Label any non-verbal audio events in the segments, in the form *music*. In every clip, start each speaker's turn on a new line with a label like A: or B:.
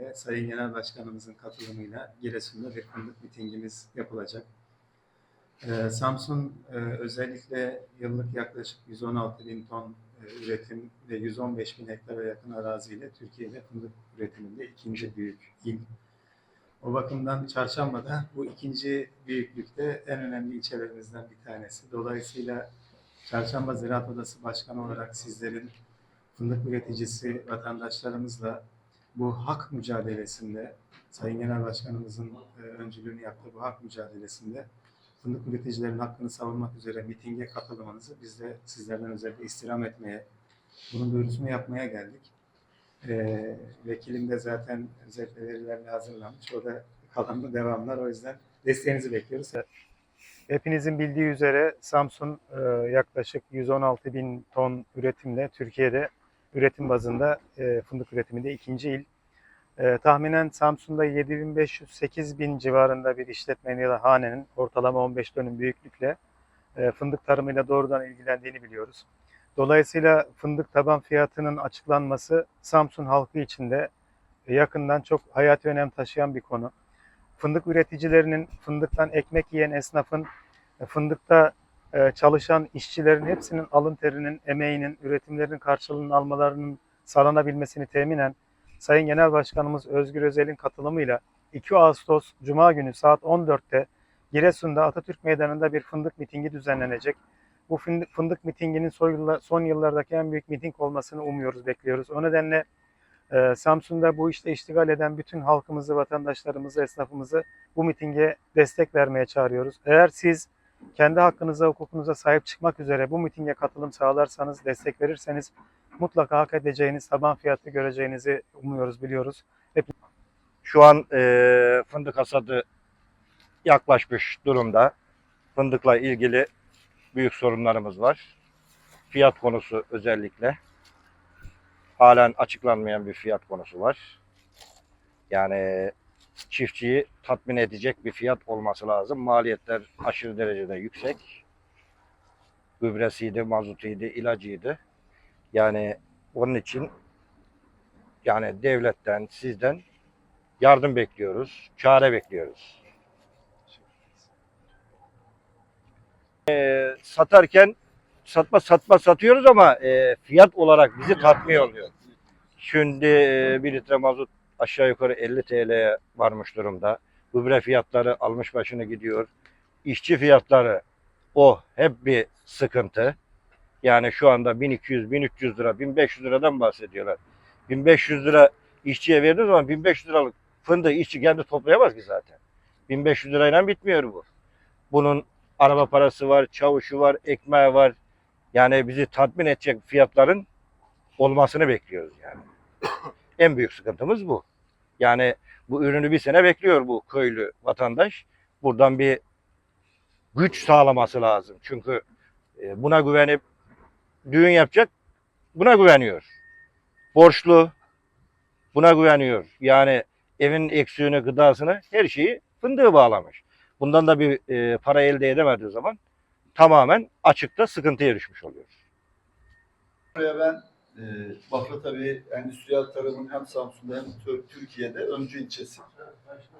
A: ile Sayın Genel Başkanımızın katılımıyla Giresun'da bir fındık mitingimiz yapılacak. Ee, Samsun e, özellikle yıllık yaklaşık 116 bin ton e, üretim ve 115 bin hektara yakın araziyle Türkiye'de fındık üretiminde ikinci büyük il. O bakımdan Çarşamba'da bu ikinci büyüklükte en önemli ilçelerimizden bir tanesi. Dolayısıyla Çarşamba Ziraat Odası Başkanı olarak sizlerin fındık üreticisi vatandaşlarımızla bu hak mücadelesinde, Sayın Genel Başkanımızın e, öncülüğünü yaptığı bu hak mücadelesinde fındık üreticilerin hakkını savunmak üzere mitinge katılmanızı biz de sizlerden özellikle istirham etmeye, bunun duyurusunu yapmaya geldik. E, vekilim de zaten özellikle verilerle hazırlanmış. O da kalanlı devamlar. O yüzden desteğinizi bekliyoruz. Hepinizin bildiği üzere Samsun e, yaklaşık 116 bin ton üretimle Türkiye'de üretim bazında e, fındık üretiminde ikinci il. E, tahminen Samsun'da 7500-8000 bin civarında bir işletmenin ya da hanenin ortalama 15 dönüm büyüklükle e, fındık tarımıyla doğrudan ilgilendiğini biliyoruz. Dolayısıyla fındık taban fiyatının açıklanması Samsun halkı için de yakından çok hayati önem taşıyan bir konu. Fındık üreticilerinin, fındıktan ekmek yiyen esnafın, e, fındıkta e, çalışan işçilerin hepsinin alın terinin, emeğinin, üretimlerinin karşılığını almalarının sağlanabilmesini teminen Sayın Genel Başkanımız Özgür Özel'in katılımıyla 2 Ağustos Cuma günü saat 14'te Giresun'da Atatürk Meydanı'nda bir fındık mitingi düzenlenecek. Bu fındık, mitinginin son yıllardaki en büyük miting olmasını umuyoruz, bekliyoruz. O nedenle e, Samsun'da bu işte iştigal eden bütün halkımızı, vatandaşlarımızı, esnafımızı bu mitinge destek vermeye çağırıyoruz. Eğer siz kendi hakkınıza, hukukunuza sahip çıkmak üzere bu mitinge katılım sağlarsanız, destek verirseniz mutlaka hak edeceğiniz taban fiyatı göreceğinizi umuyoruz, biliyoruz.
B: Şu an e, fındık hasadı yaklaşmış durumda. Fındıkla ilgili büyük sorunlarımız var. Fiyat konusu özellikle. Halen açıklanmayan bir fiyat konusu var. Yani çiftçiyi tatmin edecek bir fiyat olması lazım. Maliyetler aşırı derecede yüksek. Gübresiydi, mazutuydu, ilacıydı. Yani onun için yani devletten, sizden yardım bekliyoruz, çare bekliyoruz. Ee, satarken satma satma satıyoruz ama e, fiyat olarak bizi tatmin oluyor. Şimdi e, bir litre mazot aşağı yukarı 50 TL'ye varmış durumda. Gübre fiyatları almış başını gidiyor. İşçi fiyatları o hep bir sıkıntı. Yani şu anda 1200, 1300 lira, 1500 liradan bahsediyorlar. 1500 lira işçiye verdiği zaman 1500 liralık fındığı işçi kendi toplayamaz ki zaten. 1500 lirayla bitmiyor bu. Bunun araba parası var, çavuşu var, ekmeği var. Yani bizi tatmin edecek fiyatların olmasını bekliyoruz yani. *coughs* en büyük sıkıntımız bu. Yani bu ürünü bir sene bekliyor bu köylü vatandaş. Buradan bir güç sağlaması lazım. Çünkü e, buna güvenip düğün yapacak, buna güveniyor. Borçlu, buna güveniyor. Yani evin eksiğini, gıdasını, her şeyi fındığı bağlamış. Bundan da bir e, para elde edemediği zaman tamamen açıkta sıkıntıya düşmüş oluyor.
C: Ben e, Bafra tabii endüstriyel tarımın hem Samsun'da hem Tür- Türkiye'de öncü ilçesi.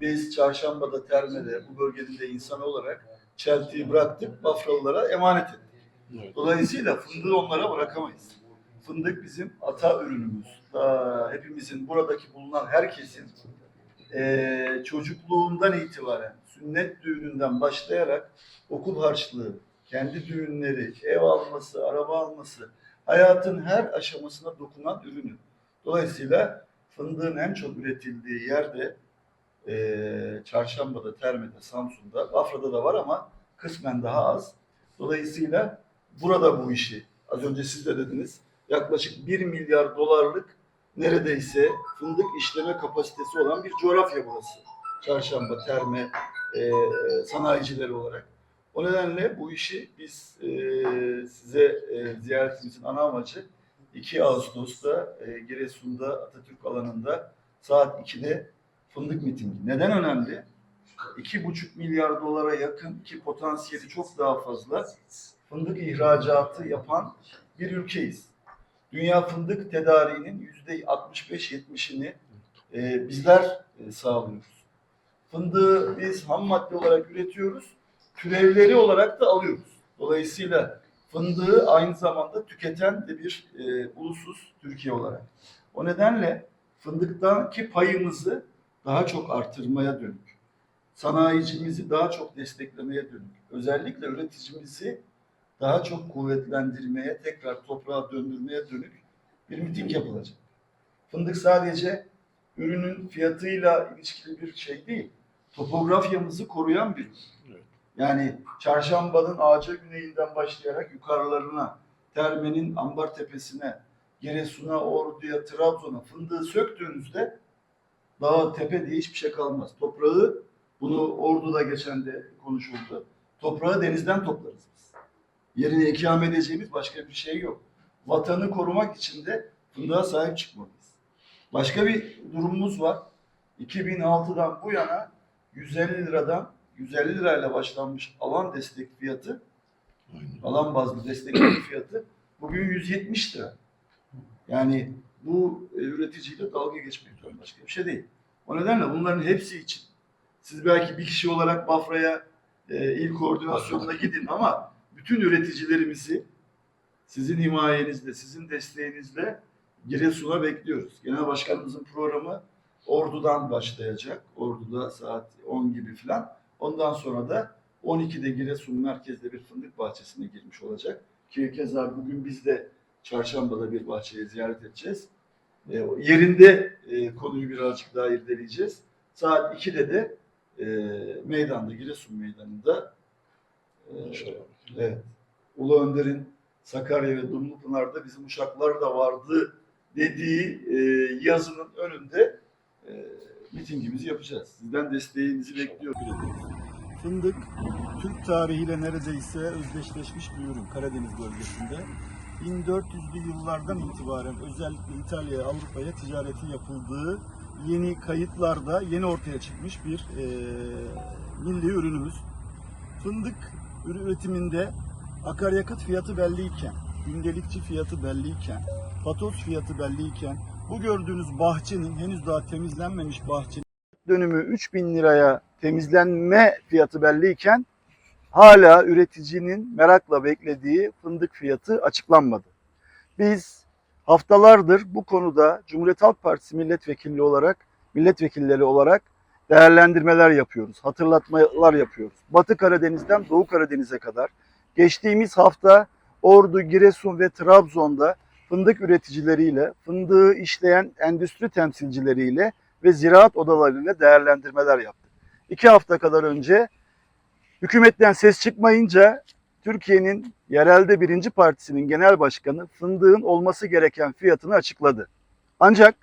C: Biz Çarşamba'da, Terme'de, bu bölgenin de insanı olarak çeltiyi bıraktık, Bafralılara emanet ettik. Dolayısıyla fındığı onlara bırakamayız. Fındık bizim ata ürünümüz. Daha hepimizin buradaki bulunan herkesin e, çocukluğundan itibaren sünnet düğününden başlayarak okul harçlığı, kendi düğünleri, ev alması, araba alması, hayatın her aşamasına dokunan ürünü. Dolayısıyla fındığın en çok üretildiği yerde e, Çarşamba'da, Terme'de, Samsun'da, Bafra'da da var ama kısmen daha az. Dolayısıyla burada bu işi, az önce siz de dediniz, yaklaşık 1 milyar dolarlık neredeyse fındık işleme kapasitesi olan bir coğrafya burası. Çarşamba, Terme, e, sanayicileri olarak. O nedenle bu işi biz e, size e, ziyaretimizin ana amacı 2 Ağustos'ta e, Giresun'da Atatürk alanında saat 2'de fındık mitingi. Neden önemli? 2,5 milyar dolara yakın ki potansiyeli çok daha fazla fındık ihracatı yapan bir ülkeyiz. Dünya fındık tedariğinin %65-70'ini
D: e, bizler e, sağlıyoruz. Fındığı biz ham madde olarak üretiyoruz, türevleri olarak da alıyoruz. Dolayısıyla fındığı aynı zamanda tüketen de bir e, ulusuz Türkiye olarak. O nedenle fındıktaki payımızı daha çok artırmaya dönük, sanayicimizi daha çok desteklemeye dönük, özellikle üreticimizi daha çok kuvvetlendirmeye, tekrar toprağa döndürmeye dönük bir miting yapılacak. Fındık sadece ürünün fiyatıyla ilişkili bir şey değil, topografyamızı koruyan bir ürün. Yani çarşambanın ağaca güneyinden başlayarak yukarılarına, Terme'nin ambar tepesine, Giresun'a, Ordu'ya, Trabzon'a fındığı söktüğünüzde dağ, tepe diye hiçbir şey kalmaz. Toprağı, bunu Ordu'da geçen de konuşuldu. Toprağı denizden toplarız biz. Yerine ikame edeceğimiz başka bir şey yok. Vatanı korumak için de fındığa sahip çıkmalıyız. Başka bir durumumuz var. 2006'dan bu yana 150 liradan 150 lirayla başlanmış alan destek fiyatı alan bazlı destek *clears throat* fiyatı bugün 170 lira. Yani bu e, üreticiyle dalga geçmek başka bir şey değil. O nedenle bunların hepsi için siz belki bir kişi olarak Bafra'ya e, il koordinasyonuna gidin ama bütün üreticilerimizi sizin himayenizle, sizin desteğinizle Giresun'a bekliyoruz. Genel Başkanımızın programı Ordu'dan başlayacak. Ordu'da saat 10 gibi falan. Ondan sonra da 12'de Giresun merkezde bir fındık bahçesine girmiş olacak. Ki keza bugün biz de çarşambada bir bahçeyi ziyaret edeceğiz. E, yerinde e, konuyu birazcık daha irdeleyeceğiz. Saat 2'de de e, meydanda, Giresun meydanında e, evet, Ulu Önder'in Sakarya ve Dumlupınar'da bizim uşaklar da vardı dediği e, yazının önünde e, mitingimizi yapacağız. Sizden desteğinizi bekliyoruz.
C: Fındık Türk tarihiyle neredeyse özdeşleşmiş bir ürün Karadeniz bölgesinde. 1400'lü yıllardan itibaren özellikle İtalya'ya, Avrupa'ya ticaretin yapıldığı yeni kayıtlarda yeni ortaya çıkmış bir eee, milli ürünümüz. Fındık üretiminde akaryakıt fiyatı belliyken, gündelikçi fiyatı belliyken, patos fiyatı belliyken bu gördüğünüz bahçenin henüz daha temizlenmemiş bahçenin dönümü 3000 liraya temizlenme fiyatı belliyken hala üreticinin merakla beklediği fındık fiyatı açıklanmadı. Biz haftalardır bu konuda Cumhuriyet Halk Partisi milletvekili olarak, milletvekilleri olarak değerlendirmeler yapıyoruz, hatırlatmalar yapıyoruz. Batı Karadeniz'den Doğu Karadeniz'e kadar geçtiğimiz hafta Ordu, Giresun ve Trabzon'da fındık üreticileriyle, fındığı işleyen endüstri temsilcileriyle ve ziraat odalarıyla değerlendirmeler yaptık. İki hafta kadar önce hükümetten ses çıkmayınca Türkiye'nin yerelde birinci partisinin genel başkanı fındığın olması gereken fiyatını açıkladı. Ancak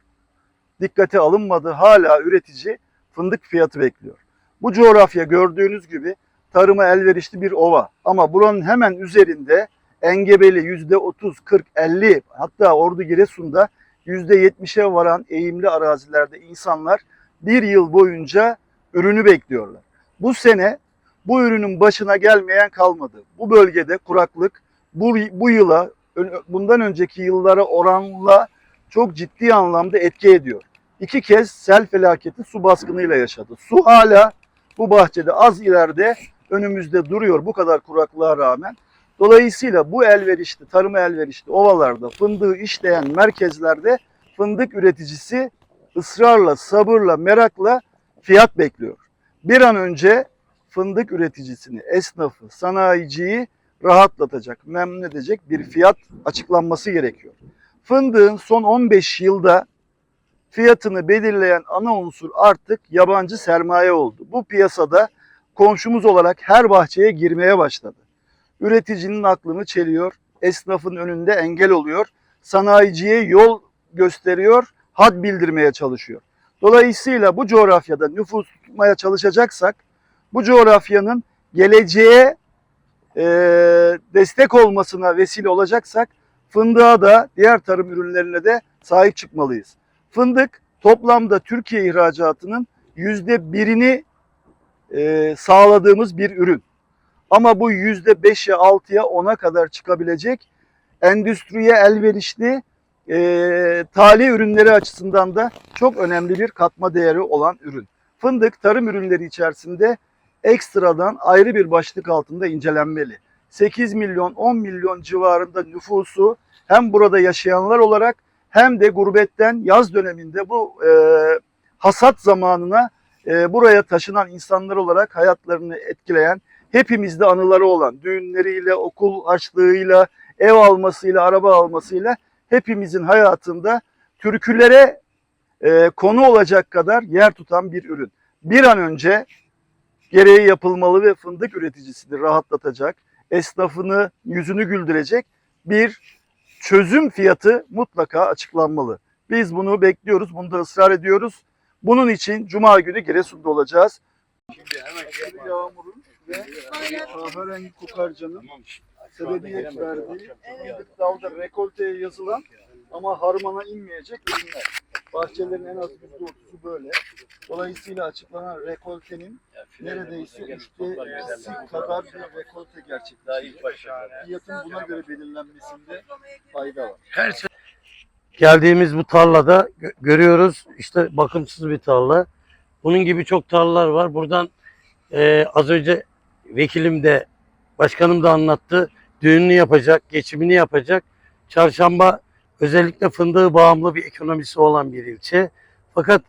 C: dikkate alınmadı hala üretici fındık fiyatı bekliyor. Bu coğrafya gördüğünüz gibi tarıma elverişli bir ova ama buranın hemen üzerinde engebeli yüzde 30, 40, 50 hatta Ordu Giresun'da %70'e varan eğimli arazilerde insanlar bir yıl boyunca ürünü bekliyorlar. Bu sene bu ürünün başına gelmeyen kalmadı. Bu bölgede kuraklık bu, bu yıla bundan önceki yıllara oranla çok ciddi anlamda etki ediyor. İki kez sel felaketi su baskınıyla yaşadı. Su hala bu bahçede az ileride önümüzde duruyor bu kadar kuraklığa rağmen. Dolayısıyla bu elverişli, tarıma elverişli ovalarda, fındığı işleyen merkezlerde fındık üreticisi ısrarla, sabırla, merakla fiyat bekliyor. Bir an önce fındık üreticisini, esnafı, sanayiciyi rahatlatacak, memnun edecek bir fiyat açıklanması gerekiyor. Fındığın son 15 yılda fiyatını belirleyen ana unsur artık yabancı sermaye oldu. Bu piyasada komşumuz olarak her bahçeye girmeye başladı üreticinin aklını çeliyor, esnafın önünde engel oluyor, sanayiciye yol gösteriyor, had bildirmeye çalışıyor. Dolayısıyla bu coğrafyada nüfus tutmaya çalışacaksak, bu coğrafyanın geleceğe e, destek olmasına vesile olacaksak, fındığa da diğer tarım ürünlerine de sahip çıkmalıyız. Fındık toplamda Türkiye ihracatının yüzde birini e, sağladığımız bir ürün. Ama bu yüzde beşe, altıya, ona kadar çıkabilecek endüstriye elverişli e, tali ürünleri açısından da çok önemli bir katma değeri olan ürün. Fındık tarım ürünleri içerisinde ekstradan ayrı bir başlık altında incelenmeli. 8 milyon 10 milyon civarında nüfusu hem burada yaşayanlar olarak hem de gurbetten yaz döneminde bu e, hasat zamanına e, buraya taşınan insanlar olarak hayatlarını etkileyen hepimizde anıları olan düğünleriyle, okul açlığıyla, ev almasıyla, araba almasıyla hepimizin hayatında türkülere e, konu olacak kadar yer tutan bir ürün. Bir an önce gereği yapılmalı ve fındık üreticisini rahatlatacak, esnafını yüzünü güldürecek bir çözüm fiyatı mutlaka açıklanmalı. Biz bunu bekliyoruz, bunda ısrar ediyoruz. Bunun için Cuma günü Giresun'da olacağız. Yağmurun ve kahverengi kokarcanın sebebiyet verdiği fındık dalda rekolteye yazılan ama harmana inmeyecek ürünler. Bahçelerin en az %30'u böyle. Dolayısıyla açıklanan rekoltenin neredeyse üçte ikisi kadar bir rekolte gerçekleşecek. Fiyatın buna göre belirlenmesinde fayda var.
E: Geldiğimiz bu tarlada gö- görüyoruz işte bakımsız bir tarla. Bunun gibi çok tarlalar var. Buradan e, az önce vekilim de başkanım da anlattı. Düğününü yapacak, geçimini yapacak. Çarşamba özellikle fındığı bağımlı bir ekonomisi olan bir ilçe. Fakat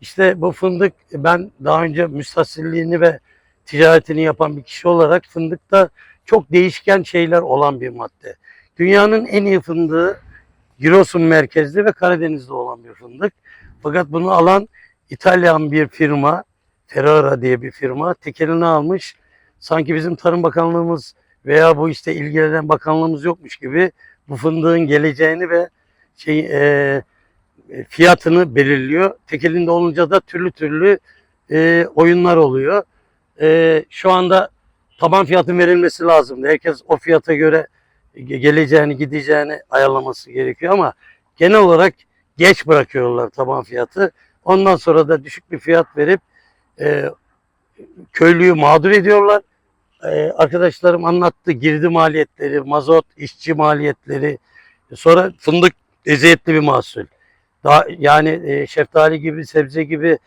E: işte bu fındık ben daha önce müstahsilliğini ve ticaretini yapan bir kişi olarak fındıkta çok değişken şeyler olan bir madde. Dünyanın en iyi fındığı Giresun merkezli ve Karadeniz'de olan bir fındık. Fakat bunu alan İtalyan bir firma, Ferrara diye bir firma tekelini almış. Sanki bizim Tarım Bakanlığımız veya bu işte ilgilenen bakanlığımız yokmuş gibi bu fındığın geleceğini ve şey e, fiyatını belirliyor. Tekelinde olunca da türlü türlü e, oyunlar oluyor. E, şu anda taban fiyatın verilmesi lazım. Herkes o fiyata göre ge- geleceğini gideceğini ayarlaması gerekiyor ama genel olarak geç bırakıyorlar taban fiyatı. Ondan sonra da düşük bir fiyat verip e, köylüyü mağdur ediyorlar. E, arkadaşlarım anlattı girdi maliyetleri, mazot, işçi maliyetleri. Sonra fındık eziyetli bir mahsul. Daha, yani e, şeftali gibi, sebze gibi,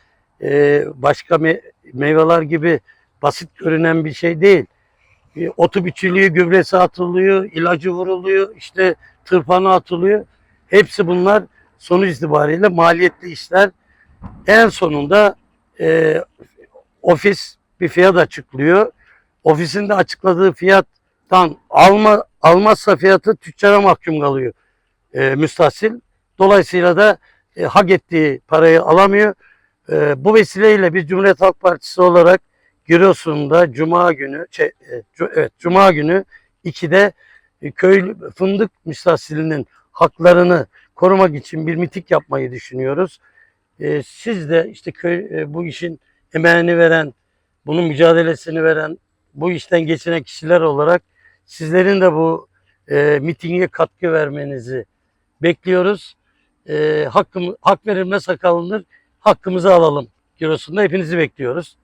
E: e, başka me- meyveler gibi basit görünen bir şey değil e, otu biçiliyor, gübresi atılıyor, ilacı vuruluyor, işte tırpanı atılıyor. Hepsi bunlar sonuç itibariyle maliyetli işler. En sonunda e, ofis bir fiyat açıklıyor. Ofisin de açıkladığı fiyattan alma, almazsa fiyatı tüccara mahkum kalıyor e, müstahsil. Dolayısıyla da e, hak ettiği parayı alamıyor. E, bu vesileyle biz Cumhuriyet Halk Partisi olarak Giresun'da Cuma günü, şey, e, evet Cuma günü 2'de e, köy fındık müstahsilinin haklarını korumak için bir miting yapmayı düşünüyoruz. E, siz de işte köy e, bu işin emeğini veren, bunun mücadelesini veren, bu işten geçinen kişiler olarak sizlerin de bu e, mitinge katkı vermenizi bekliyoruz. E, hakkım, hak verilmez hak alınır. Hakkımızı alalım. Giresun'da hepinizi bekliyoruz.